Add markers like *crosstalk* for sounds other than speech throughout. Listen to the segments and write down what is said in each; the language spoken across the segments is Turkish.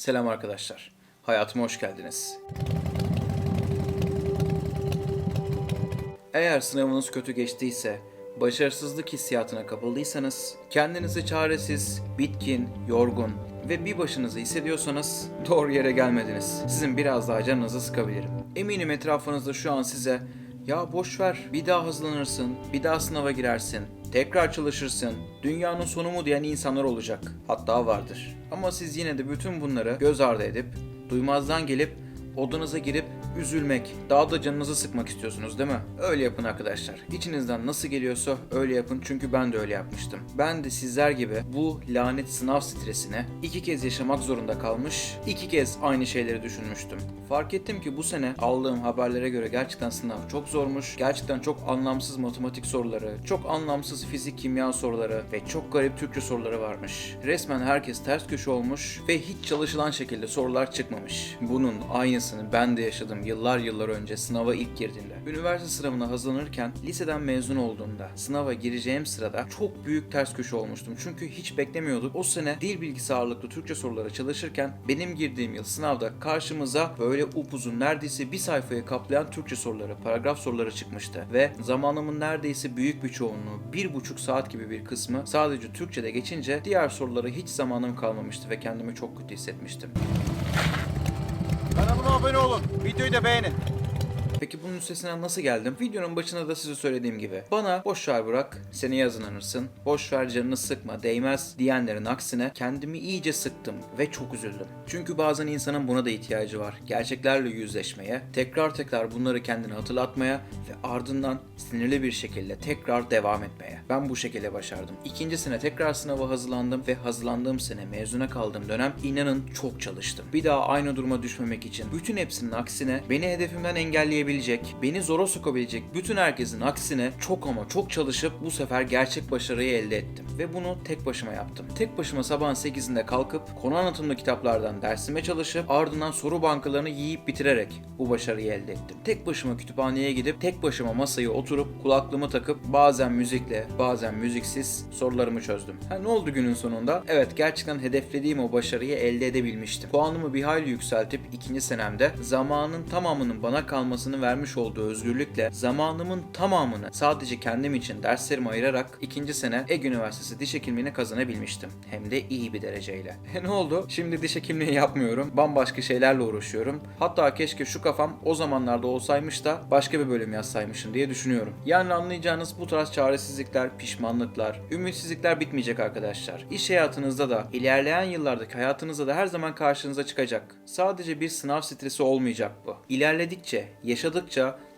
Selam arkadaşlar. Hayatıma hoş geldiniz. Eğer sınavınız kötü geçtiyse, başarısızlık hissiyatına kapıldıysanız, kendinizi çaresiz, bitkin, yorgun ve bir başınızı hissediyorsanız doğru yere gelmediniz. Sizin biraz daha canınızı sıkabilirim. Eminim etrafınızda şu an size ya boş ver, bir daha hızlanırsın, bir daha sınava girersin, tekrar çalışırsın, dünyanın sonu mu diyen insanlar olacak. Hatta vardır. Ama siz yine de bütün bunları göz ardı edip, duymazdan gelip, odanıza girip üzülmek, daha da canınızı sıkmak istiyorsunuz değil mi? Öyle yapın arkadaşlar. İçinizden nasıl geliyorsa öyle yapın çünkü ben de öyle yapmıştım. Ben de sizler gibi bu lanet sınav stresine iki kez yaşamak zorunda kalmış, iki kez aynı şeyleri düşünmüştüm. Fark ettim ki bu sene aldığım haberlere göre gerçekten sınav çok zormuş. Gerçekten çok anlamsız matematik soruları, çok anlamsız fizik kimya soruları ve çok garip Türkçe soruları varmış. Resmen herkes ters köşe olmuş ve hiç çalışılan şekilde sorular çıkmamış. Bunun aynısını ben de yaşadım yıllar yıllar önce sınava ilk girdiğimde. Üniversite sınavına hazırlanırken liseden mezun olduğumda sınava gireceğim sırada çok büyük ters köşe olmuştum. Çünkü hiç beklemiyorduk. O sene dil bilgisi ağırlıklı Türkçe sorulara çalışırken benim girdiğim yıl sınavda karşımıza böyle upuzun neredeyse bir sayfayı kaplayan Türkçe soruları, paragraf soruları çıkmıştı. Ve zamanımın neredeyse büyük bir çoğunluğu, bir buçuk saat gibi bir kısmı sadece Türkçe'de geçince diğer sorulara hiç zamanım kalmamıştı ve kendimi çok kötü hissetmiştim. Kanalıma abone olun. Videoyu da beğenin. Peki bunun üstesinden nasıl geldim? Videonun başında da size söylediğim gibi. Bana boş ver Burak, seni yazınlanırsın, boş ver canını sıkma, değmez diyenlerin aksine kendimi iyice sıktım ve çok üzüldüm. Çünkü bazen insanın buna da ihtiyacı var. Gerçeklerle yüzleşmeye, tekrar tekrar bunları kendine hatırlatmaya ve ardından sinirli bir şekilde tekrar devam etmeye. Ben bu şekilde başardım. İkinci sene tekrar sınava hazırlandım ve hazırlandığım sene mezuna kaldığım dönem inanın çok çalıştım. Bir daha aynı duruma düşmemek için bütün hepsinin aksine beni hedefimden engelleyebilecek, beni zora sokabilecek bütün herkesin aksine çok ama çok çalışıp bu sefer gerçek başarıyı elde ettim. Ve bunu tek başıma yaptım. Tek başıma sabahın 8'inde kalkıp konu anlatımlı kitaplardan dersime çalışıp ardından soru bankalarını yiyip bitirerek bu başarıyı elde ettim. Tek başıma kütüphaneye gidip tek başıma masaya oturup kulaklığımı takıp bazen müzikle bazen müziksiz sorularımı çözdüm. Ha ne oldu günün sonunda? Evet gerçekten hedeflediğim o başarıyı elde edebilmiştim. Puanımı bir hayli yükseltip ikinci senemde zamanın tamamının bana kalmasını vermiş olduğu özgürlükle zamanımın tamamını sadece kendim için derslerime ayırarak ikinci sene Ege Üniversitesi diş hekimliğini kazanabilmiştim. Hem de iyi bir dereceyle. *laughs* E ne oldu? Şimdi diş hekimliği yapmıyorum. Bambaşka şeylerle uğraşıyorum. Hatta keşke şu kafam o zamanlarda olsaymış da başka bir bölüm yazsaymışım diye düşünüyorum. Yani anlayacağınız bu tarz çaresizlikler, pişmanlıklar, ümitsizlikler bitmeyecek arkadaşlar. İş hayatınızda da, ilerleyen yıllardaki hayatınızda da her zaman karşınıza çıkacak. Sadece bir sınav stresi olmayacak bu. İlerledikçe, yaşadıkça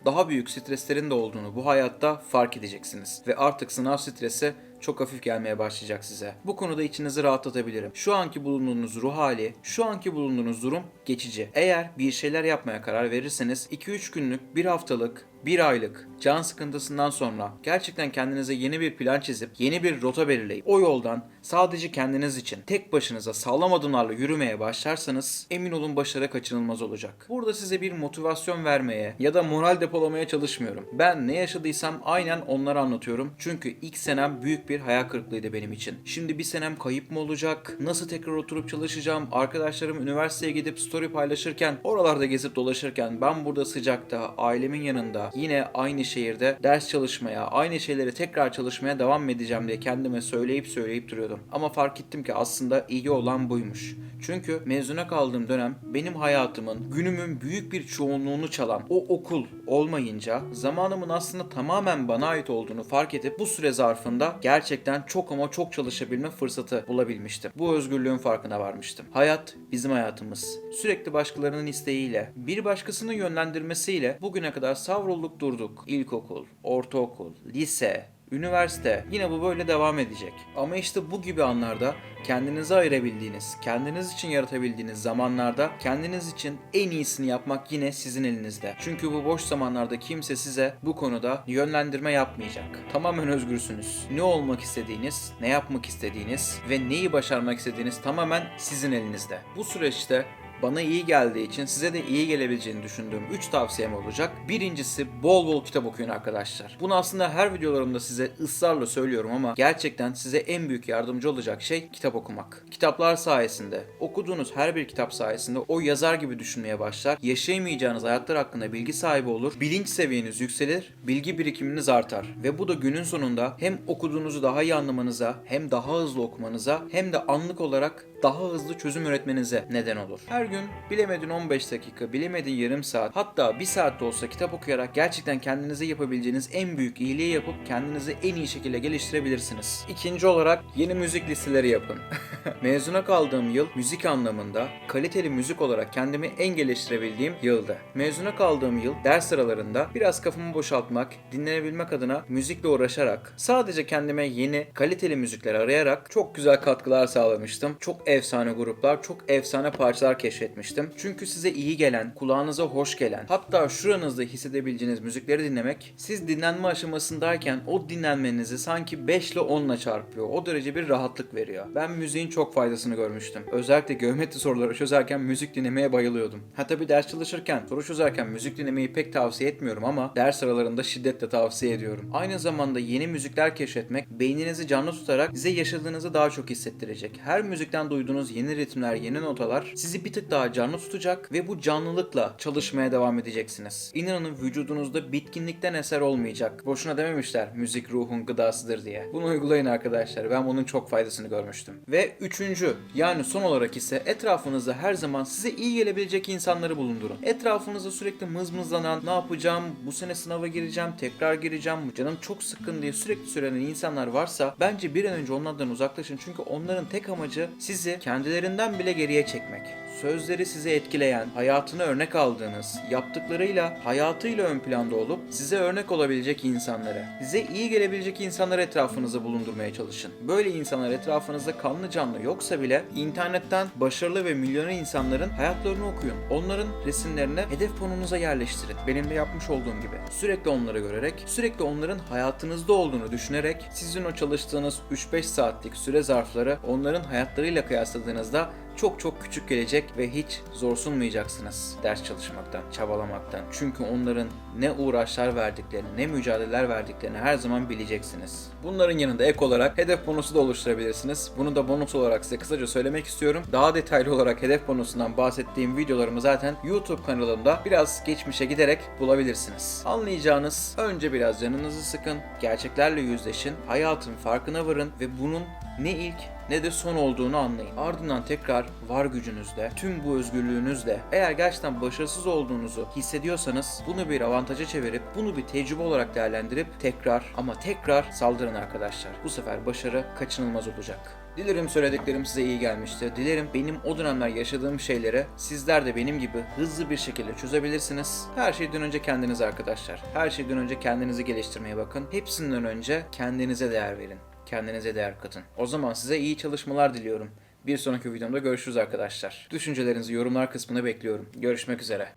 daha büyük streslerin de olduğunu bu hayatta fark edeceksiniz. Ve artık sınav stresi çok hafif gelmeye başlayacak size. Bu konuda içinizi rahatlatabilirim. Şu anki bulunduğunuz ruh hali, şu anki bulunduğunuz durum geçici. Eğer bir şeyler yapmaya karar verirseniz 2-3 günlük, bir haftalık, bir aylık can sıkıntısından sonra gerçekten kendinize yeni bir plan çizip yeni bir rota belirleyip o yoldan sadece kendiniz için tek başınıza sağlam adımlarla yürümeye başlarsanız emin olun başarı kaçınılmaz olacak. Burada size bir motivasyon vermeye ya da moral depolamaya çalışmıyorum. Ben ne yaşadıysam aynen onları anlatıyorum. Çünkü ilk senem büyük bir hayal kırıklığıydı benim için. Şimdi bir senem kayıp mı olacak? Nasıl tekrar oturup çalışacağım? Arkadaşlarım üniversiteye gidip story paylaşırken, oralarda gezip dolaşırken ben burada sıcakta, ailemin yanında yine aynı şehirde ders çalışmaya, aynı şeyleri tekrar çalışmaya devam edeceğim diye kendime söyleyip söyleyip duruyordum. Ama fark ettim ki aslında iyi olan buymuş. Çünkü mezuna kaldığım dönem benim hayatımın, günümün büyük bir çoğunluğunu çalan o okul olmayınca zamanımın aslında tamamen bana ait olduğunu fark edip bu süre zarfında gerçekten çok ama çok çalışabilme fırsatı bulabilmiştim. Bu özgürlüğün farkına varmıştım. Hayat bizim hayatımız. Sürekli başkalarının isteğiyle, bir başkasının yönlendirmesiyle bugüne kadar savrulduk durduk. İlkokul, ortaokul, lise, Üniversite yine bu böyle devam edecek. Ama işte bu gibi anlarda kendinize ayırabildiğiniz, kendiniz için yaratabildiğiniz zamanlarda kendiniz için en iyisini yapmak yine sizin elinizde. Çünkü bu boş zamanlarda kimse size bu konuda yönlendirme yapmayacak. Tamamen özgürsünüz. Ne olmak istediğiniz, ne yapmak istediğiniz ve neyi başarmak istediğiniz tamamen sizin elinizde. Bu süreçte bana iyi geldiği için size de iyi gelebileceğini düşündüğüm 3 tavsiyem olacak. Birincisi bol bol kitap okuyun arkadaşlar. Bunu aslında her videolarımda size ısrarla söylüyorum ama gerçekten size en büyük yardımcı olacak şey kitap okumak. Kitaplar sayesinde, okuduğunuz her bir kitap sayesinde o yazar gibi düşünmeye başlar. Yaşayamayacağınız hayatlar hakkında bilgi sahibi olur. Bilinç seviyeniz yükselir, bilgi birikiminiz artar. Ve bu da günün sonunda hem okuduğunuzu daha iyi anlamanıza, hem daha hızlı okumanıza, hem de anlık olarak daha hızlı çözüm üretmenize neden olur. Her gün bilemedin 15 dakika, bilemedin yarım saat, hatta bir saat de olsa kitap okuyarak gerçekten kendinize yapabileceğiniz en büyük iyiliği yapıp kendinizi en iyi şekilde geliştirebilirsiniz. İkinci olarak yeni müzik listeleri yapın. *laughs* Mezuna kaldığım yıl müzik anlamında kaliteli müzik olarak kendimi en geliştirebildiğim yıldı. Mezuna kaldığım yıl ders aralarında biraz kafamı boşaltmak, dinlenebilmek adına müzikle uğraşarak, sadece kendime yeni kaliteli müzikler arayarak çok güzel katkılar sağlamıştım. Çok efsane gruplar, çok efsane parçalar keşfetmiştim. Çünkü size iyi gelen, kulağınıza hoş gelen, hatta şuranızda hissedebileceğiniz müzikleri dinlemek, siz dinlenme aşamasındayken o dinlenmenizi sanki 5 ile 10 ile çarpıyor. O derece bir rahatlık veriyor. Ben müziğin çok faydasını görmüştüm. Özellikle geometri soruları çözerken müzik dinlemeye bayılıyordum. Hatta bir ders çalışırken, soru çözerken müzik dinlemeyi pek tavsiye etmiyorum ama ders aralarında şiddetle tavsiye ediyorum. Aynı zamanda yeni müzikler keşfetmek, beyninizi canlı tutarak size yaşadığınızı daha çok hissettirecek. Her müzikten duyduğunuz yeni ritimler, yeni notalar sizi bir tık daha canlı tutacak ve bu canlılıkla çalışmaya devam edeceksiniz. İnanın vücudunuzda bitkinlikten eser olmayacak. Boşuna dememişler müzik ruhun gıdasıdır diye. Bunu uygulayın arkadaşlar. Ben bunun çok faydasını görmüştüm. Ve üçüncü yani son olarak ise etrafınızda her zaman size iyi gelebilecek insanları bulundurun. Etrafınızda sürekli mızmızlanan, ne yapacağım, bu sene sınava gireceğim, tekrar gireceğim, canım çok sıkkın diye sürekli söylenen insanlar varsa bence bir an önce onlardan uzaklaşın. Çünkü onların tek amacı sizi kendilerinden bile geriye çekmek. Sözleri sizi etkileyen, hayatını örnek aldığınız, yaptıklarıyla, hayatıyla ön planda olup size örnek olabilecek insanları, size iyi gelebilecek insanları etrafınızda bulundurmaya çalışın. Böyle insanlar etrafınızda kanlı canlı yoksa bile internetten başarılı ve milyoner insanların hayatlarını okuyun. Onların resimlerini hedef konunuza yerleştirin. Benim de yapmış olduğum gibi. Sürekli onları görerek, sürekli onların hayatınızda olduğunu düşünerek sizin o çalıştığınız 3-5 saatlik süre zarfları onların hayatlarıyla kıyasladığınızda çok çok küçük gelecek ve hiç zorsunmayacaksınız ders çalışmaktan, çabalamaktan. Çünkü onların ne uğraşlar verdiklerini, ne mücadeleler verdiklerini her zaman bileceksiniz. Bunların yanında ek olarak hedef bonusu da oluşturabilirsiniz. Bunu da bonus olarak size kısaca söylemek istiyorum. Daha detaylı olarak hedef bonusundan bahsettiğim videolarımı zaten YouTube kanalımda biraz geçmişe giderek bulabilirsiniz. Anlayacağınız önce biraz canınızı sıkın, gerçeklerle yüzleşin, hayatın farkına varın ve bunun ne ilk ne de son olduğunu anlayın. Ardından tekrar var gücünüzle, tüm bu özgürlüğünüzle eğer gerçekten başarısız olduğunuzu hissediyorsanız bunu bir avantaja çevirip bunu bir tecrübe olarak değerlendirip tekrar ama tekrar saldırın arkadaşlar. Bu sefer başarı kaçınılmaz olacak. Dilerim söylediklerim size iyi gelmiştir. Dilerim benim o dönemler yaşadığım şeyleri sizler de benim gibi hızlı bir şekilde çözebilirsiniz. Her şeyden önce kendiniz arkadaşlar. Her şeyden önce kendinizi geliştirmeye bakın. Hepsinden önce kendinize değer verin. Kendinize değer katın. O zaman size iyi çalışmalar diliyorum. Bir sonraki videomda görüşürüz arkadaşlar. Düşüncelerinizi yorumlar kısmına bekliyorum. Görüşmek üzere.